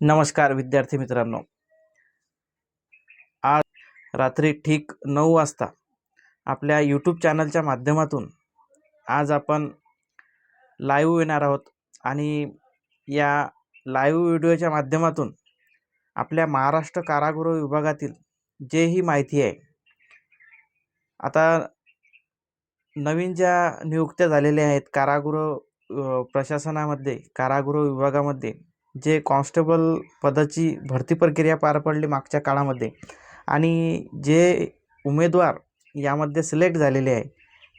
नमस्कार विद्यार्थी मित्रांनो. आज रात्री ठीक नऊ वाजता आपल्या यूट्यूब चॅनलच्या माध्यमातून आज आपण लाईव्ह येणार आहोत आणि या लाईव्ह व्हिडिओच्या माध्यमातून आपल्या महाराष्ट्र कारागृह विभागातील जे ही माहिती आहे आता नवीन ज्या नियुक्त्या झालेल्या आहेत कारागृह प्रशासनामध्ये कारागृह विभागामध्ये जे कॉन्स्टेबल पदाची भरती प्रक्रिया पार पडली मागच्या काळामध्ये आणि जे उमेदवार यामध्ये सिलेक्ट झालेले आहे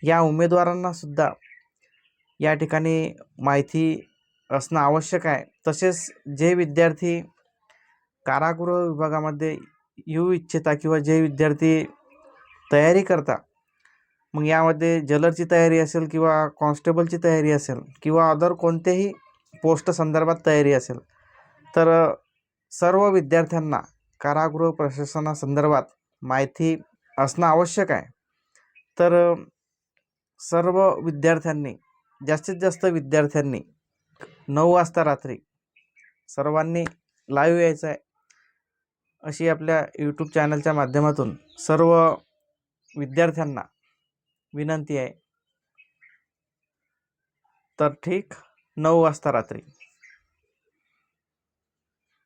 या उमेदवारांना सुद्धा या ठिकाणी माहिती असणं आवश्यक आहे. तसेच जे विद्यार्थी कारागृह विभागामध्ये येऊ इच्छिता किंवा जे विद्यार्थी तयारी करता मग यामध्ये जलरची तयारी असेल किंवा कॉन्स्टेबलची तयारी असेल किंवा अदर कोणतेही पोस्ट संदर्भात तयारी असेल. तर सर्व विद्यार्थ्यांना कारागृह प्रशासनासंदर्भात माहिती असणं आवश्यक आहे. तर सर्व विद्यार्थ्यांनी जास्तीत जास्त विद्यार्थ्यांनी नऊ वाजता रात्री सर्वांनी लाईव्ह यायचं आहे. अशी आपल्या यूट्यूब चॅनलच्या माध्यमातून सर्व विद्यार्थ्यांना विनंती आहे. तर ठीक. नऊ वाजता रात्री.